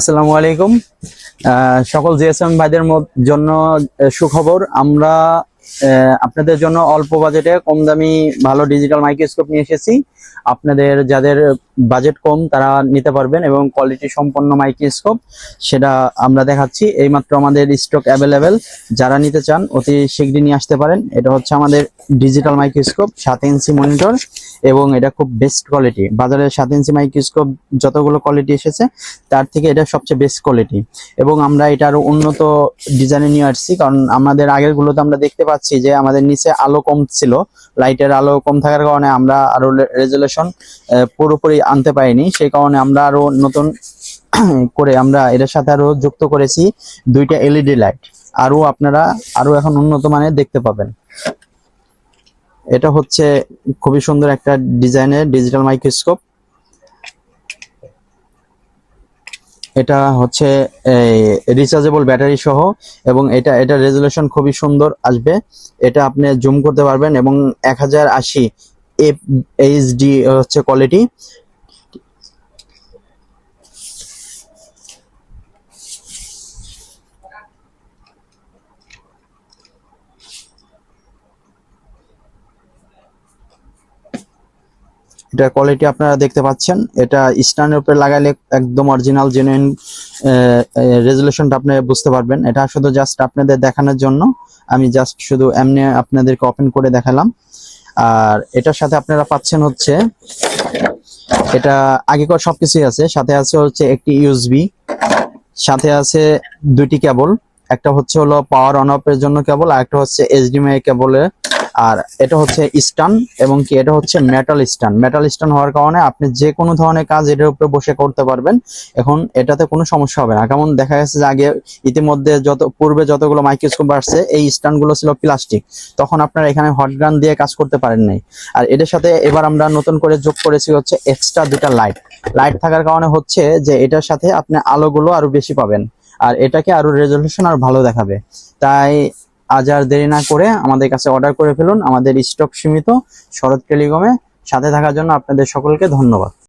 আসসালামু আলাইকুম। সকল জিএসএম ভাইদের জন্য সুখবর। আমরা আপনাদের জন্য অল্প বাজেটে কম দামি ভালো ডিজিটাল মাইক্রোস্কোপ নিয়ে এসেছি। আপনাদের যাদের বাজেট কম, তারা নিতে পারবেন এবং কোয়ালিটি সম্পন্ন মাইক্রোস্কোপ সেটা আমরা দেখাচ্ছি। এইমাত্র আমাদের স্টক অ্যাভেলেবেল যারা নিতে চান, অতি শীঘ্রই নিয়ে আসতে পারেন। এটা হচ্ছে আমাদের ডিজিটাল মাইক্রোস্কোপ সাত ইঞ্চি মনিটর এবং এটা খুব বেস্ট কোয়ালিটি বাজারে সাত ইঞ্চি মাইক্রোস্কোপ যতগুলো কোয়ালিটি এসেছে, তার থেকে এটা সবচেয়ে বেস্ট কোয়ালিটি এবং আমরা এটা আরও উন্নত ডিজাইনে নিয়ে আসছি, কারণ আমাদের আগের গুলোতে আমরা দেখতে পাচ্ছি যে আমাদের নিচে আলো কম ছিল লাইটের আলো কম থাকার কারণে আমরা আরও রেজুলেশন পুরোপুরি আনতে পারিনি। সেই কারণে আমরা আরও নতুন করে আমরা এটার সাথে আরও যুক্ত করেছি দুইটা এলইডি লাইট আরও আপনারা আরও এখন উন্নত মানের দেখতে পাবেন। এটা হচ্ছে খুবই সুন্দর একটা ডিজাইনের ডিজিটাল মাইক্রোস্কোপ এটা হচ্ছে রিচার্জেবল ব্যাটারি সহ, এবং এটা এটা রেজুলেশন খুবই সুন্দর আসবে। এটা আপনি জুম করতে পারবেন এবং এক হাজার আশি এইচডি হচ্ছে কোয়ালিটি এটা কোয়ালিটি আপনারা দেখতে পাচ্ছেন। এটা স্ট্যান্ডের উপরে লাগাইলে একদম অরিজিনাল জেনুইন রেজুলেশনটা আপনি বুঝতে পারবেন। এটা শুধু জাস্ট আপনাদের দেখানোর জন্য। আমি জাস্ট শুধু এমনি আপনাদেরকে ওপেন করে দেখালাম। আর এটার সাথে আপনারা পাচ্ছেন হচ্ছে, এটা আগেকার সবকিছুই আছে। সাথে আছে হচ্ছে একটি ইউএসবি সাথে আছে দুইটি কেবল একটা হচ্ছে হলো পাওয়ার অন অফ এর জন্য কেবল আর একটা হচ্ছে এইচডিএমআই কেবলের আর এটা হচ্ছে স্টান এবং কি এটা হচ্ছে মেটাল স্টান মেটাল স্টান হওয়ার কারণে আপনি যে কোনো ধরনের কাজ এটার উপরে বসে করতে পারবেন। এখন এটাতে কোনো সমস্যা হবে না। কেমন দেখা গেছে যে আগে ইতিমধ্যে যত, পূর্বে যতগুলো মাইক্রোস্কোপ আসছে এই স্টানগুলো ছিল প্লাস্টিক তখন আপনারা এখানে হট গান দিয়ে কাজ করতে পারেন নাই। আর এটার সাথে এবার আমরা নতুন করে যোগ করেছি হচ্ছে এক্সট্রা দুটা লাইট লাইট থাকার কারণে হচ্ছে যে এটার সাথে আপনি আলোগুলো আরও বেশি পাবেন। আর এটাকে আরও রেজলিউশন আর ভালো দেখাবে। তাই আজ আর দেরি না করে আমাদের কাছে অর্ডার করে ফেলুন। আমাদের স্টক সীমিত। শরৎ টেলিকমে সাথে থাকার জন্য আপনাদের সকলকে ধন্যবাদ।